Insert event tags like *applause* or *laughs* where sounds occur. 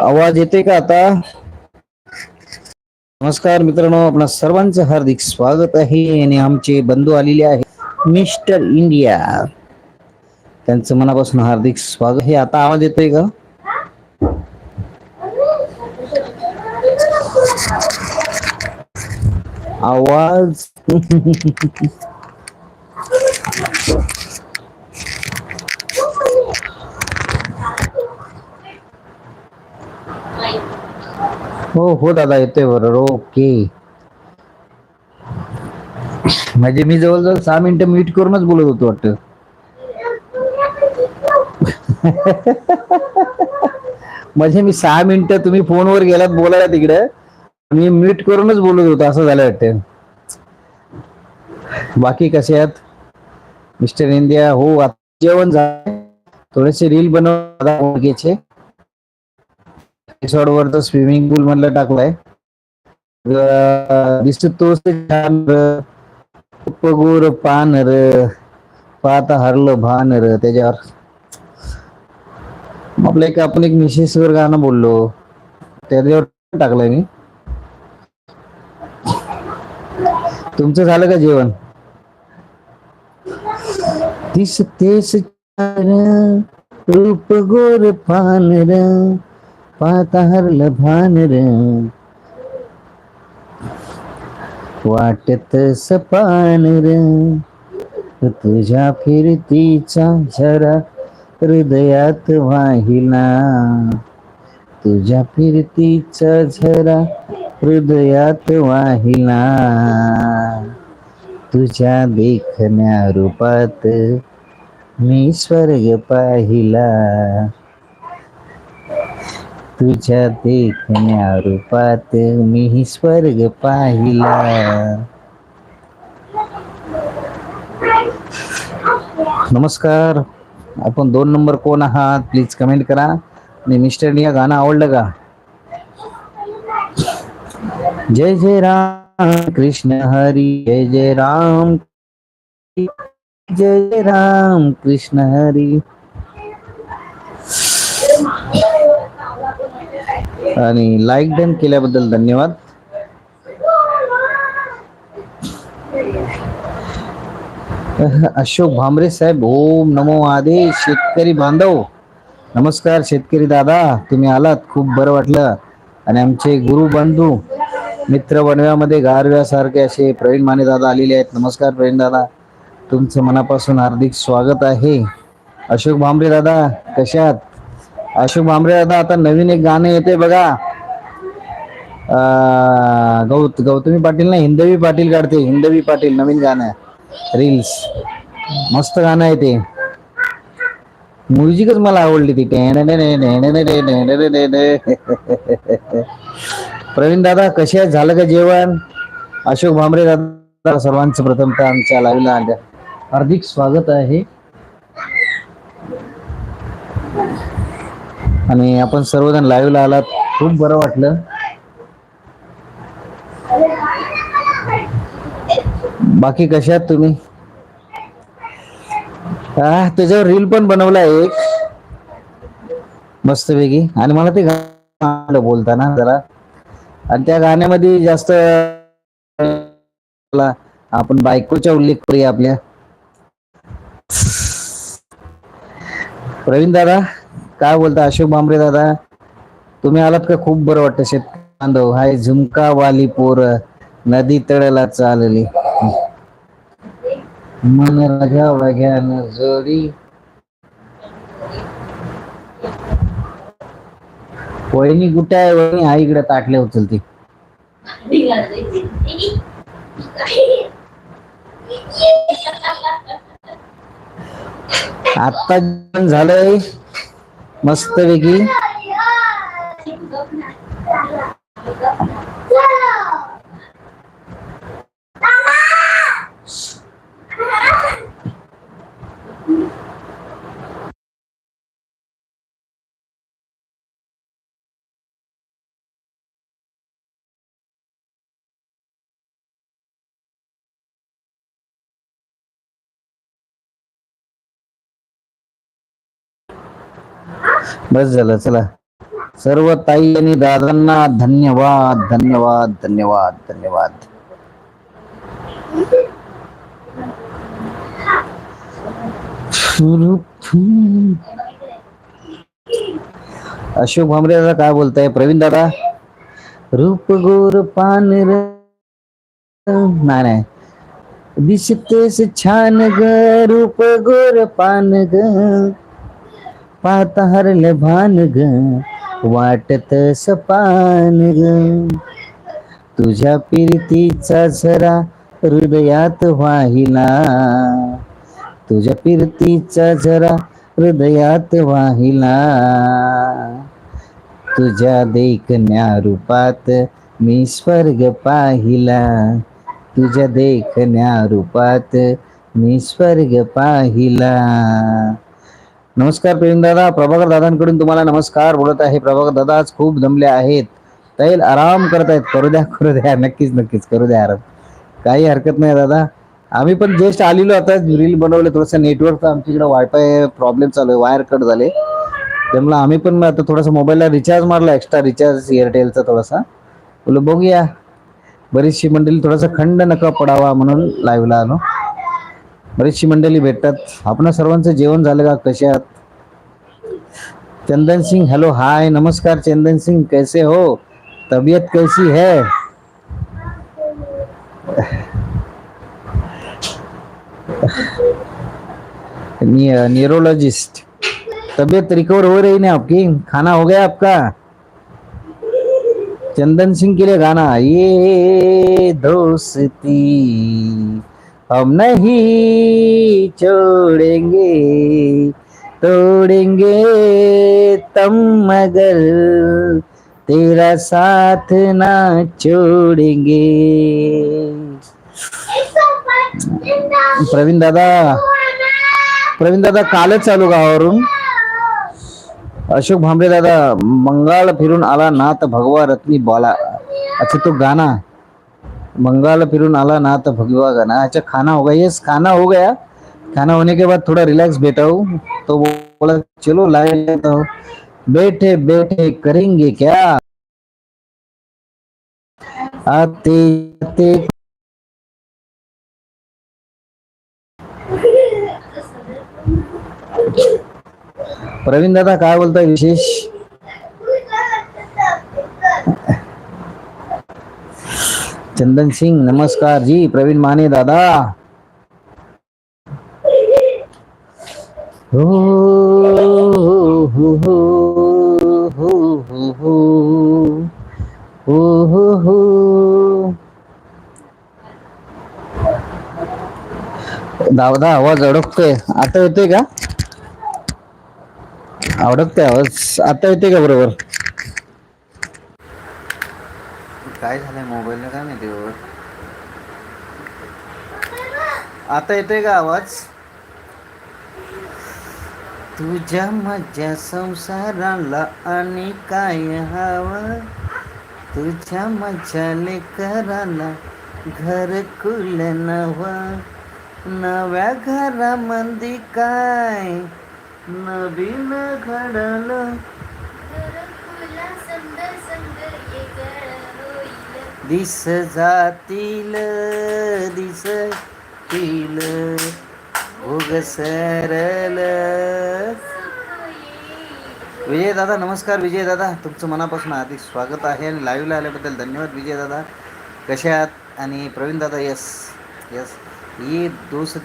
आवाज येते का आता? नमस्कार मित्रांनो आपणा सर्वांचं हार्दिक स्वागत आहे आणि आमचे बंधू आलेले आहेत मिस्टर इंडिया. त्यांचं मनापासून हार्दिक स्वागत. हे आता आवाज येतोय का? आवाज? *laughs* हो हो दादा येतोय बरोबर. ओके. म्हणजे मी जवळजवळ सहा मिनिटं म्यूट करूनच बोलत होतो वाटतं. म्हणजे मी सहा मिनिटं तुम्ही फोनवर गेलात बोलायला तिकडे मी म्यूट करूनच बोलत होतो असं झालं वाटतं. बाकी कसे आहात? मिस्टर इंडिया हो जेवण झालं. थोडेसे रील बनवायचे एपिसोड वर तर स्विमिंग पूल मधलं टाकलाय. दिसतो तोच छान पान र पाहता हरलं भान र त्याच्यावर. आपलं एक आपण एक मिसेस वर गाणं बोललो. त्याच्यावर टाकलंय मी. तुमचं झालं का जेवण? दिसतेस छान, रूप गोर पान पाहता हरलं भान र। वाटत सपान र। तुझ्या फिरतीचा झरा हृदयात वाहिला। तुझ्या फिरतीचा झरा हृदयात वाहिला। तुझ्या देखण्या रूपात मी स्वर्ग पाहिला। तुझ्या देखण्या रूपात मी स्वर्ग पाहिला. नमस्कार. आपण दोन नंबर कोण आहात? प्लीज कमेंट करा. आणि मिस्टर या गाणं आवडलं का? जय जय राम कृष्ण हरी जय जय राम जय जय राम कृष्ण हरी. आणि लाईक डन केल्याबद्दल धन्यवाद. अशोक भांबरे साहेब ओम नमो आदेश शेतकरी बांधव. नमस्कार शेतकरी दादा तुम्ही आलात खूप बरं वाटलं. आणि आमचे गुरु बंधू मित्र बनव्यामध्ये गारव्यासारखे असे प्रवीण माने दादा आलेले आहेत. नमस्कार प्रवीण दादा. तुमचं मनापासून हार्दिक स्वागत आहे. अशोक भांबरे दादा कशात अशोक भांबरे दादा आता नवीन एक गाणं येते बघा गौत गौतमी पाटील ना हिंदवी पाटील काढते हिंदवी पाटील नवीन गाणं रील्स मस्त गाणं आहे ते म्युझिकच मला आवडली ती प्रवीण दादा कसे झालं का जेवण अशोक भांबरे दादा सर्वांचं प्रथमतः आमच्या लाईव्हला आल्या हार्दिक स्वागत आहे आणि आपण सर्वजण लाईव्हला आलात. खूप बरं वाटलं. बाकी कशा आहात तुम्ही? हा त्याच्यावर रील पण बनवला एक. मस्तपैकी. आणि मला ते गाणं बोलताना जरा. आणि त्या गाण्यामध्ये जास्त आपण बायकोचा उल्लेख करूया आपल्या. प्रवीण दादा. काय बोलता अशोक बांबरे दादा? तुम्ही आलात का? खूप बरं वाटतं शेत बांधव. हाय झुमका वाली पोर. नदी तळाला चालली. मन राजा वग्यान जोडी. वहिनी कुठे आहे? वहिनी? हा इकडे ताटले उचलती. आता झालंय. मस्तपैकी पैकी बस झालं चला. सर्व ताई आणि दादांना धन्यवाद धन्यवाद धन्यवाद धन्यवाद. अशोक भामरे दादा काय बोलताय? प्रवीण दादा? रूप गोर पान नाही नाही. दिसतेस छान ग रूप गोर पान ग. पाहता हरल भान ग वाटत सपान ग. तुझ्या पिरतीचा झरा हृदयात वाहिला. तुझ्या पिरतीचा झरा हृदयात वाहिला. तुझ्या देखण्या रूपात मी स्वर्ग पाहिला. तुझ्या देखण्या रूपात मी स्वर्ग पाहिला. नमस्कार प्रेम दादा प्रभाकर दादांकडून तुम्हाला नमस्कार. बोलत आहे प्रभाकर दादा आज खूप जमले आहेत. तैल आराम करत आहेत करू द्या करू द्या. नक्कीच नक्कीच. करू द्या आराम. काही हरकत नाही दादा. आम्ही पण जस्ट आलेलो आता. रील बनवले. थोडंसं नेटवर्कचा आमच्याकडे वायफाय प्रॉब्लेम चालू आहे. वायर कट झाले. त्यामुळे आम्ही पण आता थोडासा मोबाईलला रिचार्ज मारला. एक्स्ट्रा रिचार्ज एअरटेलचा थोडासा. बोलू बघूया. बरीचशी मंडळी थोडासा खंड नका पडावा म्हणून लाईव्हला आलो. बरीचशी मंडळी भेटतात. आपण सर्वांचं जेवण झालं का? चंदन सिंह हेलो हाय नमस्कार चंदन सिंह कैसे हो? तबीयत कैसी है? न्यूरोलॉजिस्ट तबीयत रिकवर हो रही ना आपकी? खाना हो गया आपका? चंदन सिंह के लिए गाना। ये दोस्ती। हम नहीं छोड़ेंगे तोड़ेंगे तम मगर तेरा साथ ना छोड़ेंगे। प्रवीण दादा प्रवीण दादा कालच चालू गावावरून हो अशोक भांबरे दादा बंगाल फिरून आला ना तर भगवा रत्नी बोला. अच्छा तो गाना मंगाल फिरून आला नाथ भगवा गाना अच्छा खाना हो गया. यस खाना हो गया. खाना होने के बाद थोड़ा रिलैक्स बैठा हूँ तो वो बोला, चलो, लाए लेता हूँ. बैठे बैठे, करेंगे क्या? आते आते। प्रवीण दादा काय बोलताय विशेष? चंदन सिंह नमस्कार जी प्रवीण माने दादा। हो, हो, हो, हो दादा आवाज अडकतोय. आता येतोय का? अडकतोय आवाज. आता येतोय का बरोबर? काय झालंय? मोबाईलला काय माहिती बरोबर आता येतोय का आवाज? तुझ्या माझ्या संसाराला आणि काय हवं? तुझ्या माझ्या लेकराला घरकुल नवं? नव्या घरामध्ये काय? नवीन घडलं दिस जातील दिस तील भोग सरल. विजय दादा नमस्कार विजय दादा तुमचं मनापासून हार्दिक स्वागत आहे आणि लाईव्हला आल्याबद्दल धन्यवाद विजय दादा आहात? आणि प्रवीण दादा यस यस ये दोस्ती